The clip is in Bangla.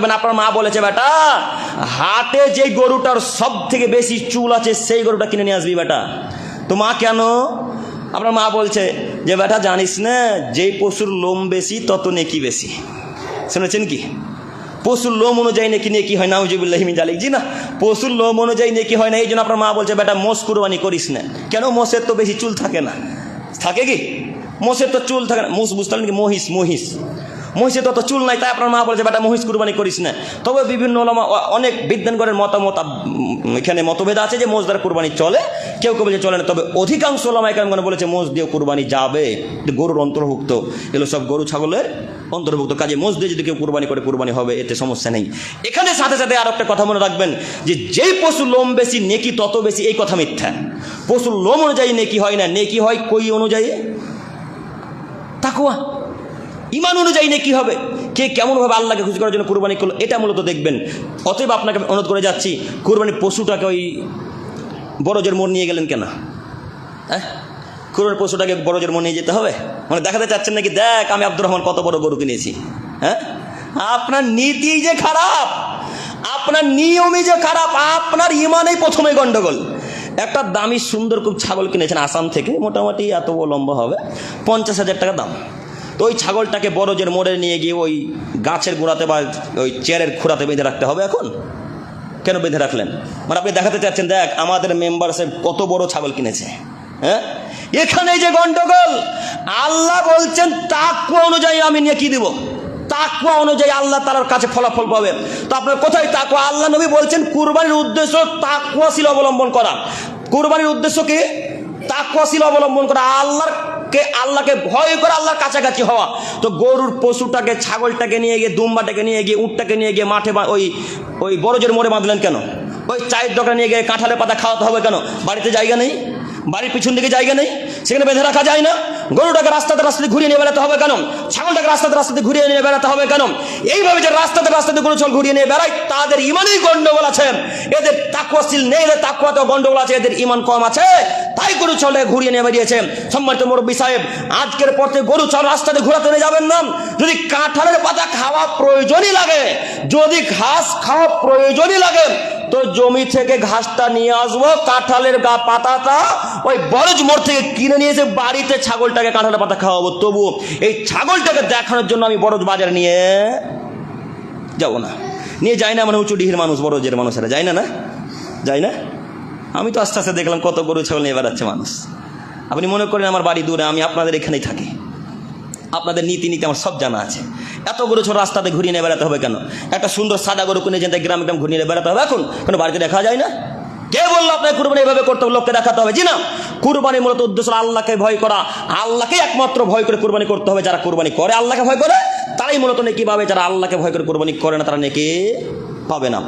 রাখবেন আপনার মা বলেছে, বেটা, হাটে যে গরুটার সব থেকে বেশি চুল আছে, সেই গরুটা কিনে নিয়ে আসবি, বেটা। তো মা কেন? আপনার মা বলছে যে, বেটা, জানিস না, যেই পশুর লোম বেশি, তত নেকি বেশি। শুনেছেন কি? পশুর লোম অনুযায়ী নাকি, নেকি হয় না উজিবুল্লাহিমিন জালিক জি না, পশুর লোম অনুযায়ী নেকি হয় না, এই জন্য আপনার মা বলছে, বেটা, মোষ কুরবানি করিস না। কেন? মোষের তো বেশি চুল থাকে না। থাকে কি? মোষের তো চুল থাকে না। মোষ বুঝতে পারলেন কি? মহিষ মহিষ। মহিষের তত চুল নাই, তাই আপনার মা বলছে বেটা, মহিষ কুরবানি করিস না। তবে বিভিন্ন ওলামা অনেক বিজ্ঞানগণের মতামত এখানে মতভেদ আছে যে মোষ দ্বারা কুরবানি চলে, কেউ কেউ বলছে চলে না। তবে অধিকাংশ ওলামা এখানে বলেছে মোষ দিয়ে কুরবানি যাবে। গরুর অন্তর্ভুক্ত, এগুলো সব গরু, ছাগলের অন্তর্ভুক্ত। কাজে মোষ দিয়ে যদি কেউ কুরবানি করে, কুরবানি হবে, এতে সমস্যা নেই। এখানে সাথে সাথে আর একটা কথা মনে রাখবেন, যে যেই পশু লোম বেশি, নেকি তত বেশি, এই কথা মিথ্যা। পশুর লোম অনুযায়ী নেকি হয় না, নেকি হয় কই অনুযায়ী? তাকুয়া ইমান অনুযায়ী নেকি হবে? কে কেমনভাবে আল্লাহকে খুশি করার জন্য কুরবানি করল, এটা মূলত দেখবেন। অতএব আপনাকে অনুরোধ করে যাচ্ছি কুরবানি পশুটাকে ওই বড়জের মোড় নিয়ে গেলেন কেন? হ্যাঁ? কুরবানির পশুটাকে বড়জের মোড় নিয়ে যেতে হবে? মানে দেখাতে চাচ্ছেন নাকি, দেখ, আমি আব্দুর রহমান কত বড় গরু কিনেছি। হ্যাঁ? আপনার নীতি যে খারাপ, আপনার নিয়মই যে খারাপ, আপনার ইমানেই প্রথমে গন্ডগোল। একটা দামি সুন্দর খুব ছাগল কিনেছেন আসাম থেকে, মোটামুটি এত লম্বা হবে, পঞ্চাশ হাজার টাকা দাম। তো ওই ছাগলটাকে বড়জের মোড়ে নিয়ে গিয়ে ওই গাছের গোড়াতে বা ওই চেয়ারের খোড়াতে বেঁধে রাখতে হবে এখন? কেন বেঁধে রাখলেন? মানে আপনি দেখাতে চাচ্ছেন, দেখ, আমাদের মেম্বারসে কত বড় ছাগল কিনেছে হ্যাঁ? এখানে যে গন্ডগোল! আল্লাহ বলছেন তাকুয়া অনুযায়ী আমি নিয়ে কি দিব? তাকুয়া অনুযায়ী আল্লাহ তালার কাছে ফলাফল পাবে। তো আপনার কোথায় তাকুয়া আল্লাহ নবী বলছেন, কুরবানির উদ্দেশ্য তাকুয়াশীল অবলম্বন করা। কুরবানির উদ্দেশ্য কি? তাকুয়াশীল অবলম্বন করা। আল্লাহর কে আল্লাহকে ভয় করে আল্লাহর কাছাকাছি হওয়া। তো গরুর পশুটাকে, ছাগলটাকে নিয়ে গিয়ে, দুম্বাটাকে নিয়ে গিয়ে, উটটাকে নিয়ে গিয়ে মাঠে ওই ওই বড়জোর মোড়ে বাঁধলেন কেন? ওই চায়ের দোকানে নিয়ে গিয়ে কাঁঠালের পাতা খাওয়াতে হবে কেন? বাড়িতে জায়গা নেই? বাড়ির পিছন দিকে জায়গা নেই? সেখানে বেঁধে রাখা যায় না? গরুটাকে রাস্তাতে রাস্তাতে ঘুরিয়ে নিয়ে বেড়াতে হবে কেন? ছাগলটাকে রাস্তাতে রাস্তাতে ঘুরিয়ে নিয়ে বেড়াতে হবে কেন? এইভাবে যে রাস্তাতে রাস্তাতে গরু ছাগল ঘুরিয়ে নিয়ে বেড়ায়, তাদের ইমানেই গন্ডগোল আছে। এদের তাকুয়াশীল নেই, এদের তাকুয়াতেও গন্ডগোল আছে, এদের ইমান কম আছে। তাই গরু চলে ঘুরিয়ে নিয়ে বেরিয়েছে। সম্মানিত মুরব্বী সাহেব, আজকের পর থেকে গরু ছাগল রাস্তাতে ঘোরাতে নিয়ে যাবেন না। যদি কাঁঠালের পাতা খাওয়া প্রয়োজনই লাগে, যদি ঘাস খাওয়া প্রয়োজনই লাগে, তো জমি থেকে ঘাসটা নিয়ে আসব, কাঁঠালের গা পাতাটা ওই বরজ মোড় থেকে কিনে নিয়ে এসে বাড়িতে ছাগলটাকে কাঁঠালের পাতা খাওয়াবো। তবু এই ছাগলটাকে দেখানোর জন্য আমি বরজ বাজারে নিয়ে যাব না। নিয়ে যাই না মানে উঁচু ডিহির মানুষ, বরজের মানুষেরা। যায় না না? যায় না? আমি তো আস্তে আস্তে দেখলাম কত গরু ছাগল নিয়ে বেড়াচ্ছে মানুষ। আপনি মনে করেন আমার বাড়ি দূরে, আমি আপনাদের এখানেই থাকি। আপনাদের নীতি নীতি আমার সব জানা আছে। এত গরু ছোট রাস্তাতে ঘুরিয়ে নিয়ে বেড়াতে হবে কেন? একটা সুন্দর সাদা গরু কিনে যেতে গ্রামে গ্রাম ঘুরিয়ে বেড়াতে হবে। এখন কোনো বাড়িতে দেখা যায় না? কে বলল আপনার কুরবানি এভাবে করতে হবে? লোককে দেখাতে হবে। জি না। কুরবানি মূলত উদ্দেশ্য আল্লাহকে ভয় করা। আল্লাহকে একমাত্র ভয় করে কুরবানি করতে হবে। যারা কুরবানি করে আল্লাহকে ভয় করে, তারাই মূলত নেকি পাবে যারা আল্লাহকে ভয় করে কুরবানি করে না, তারা নেকি পাবে না।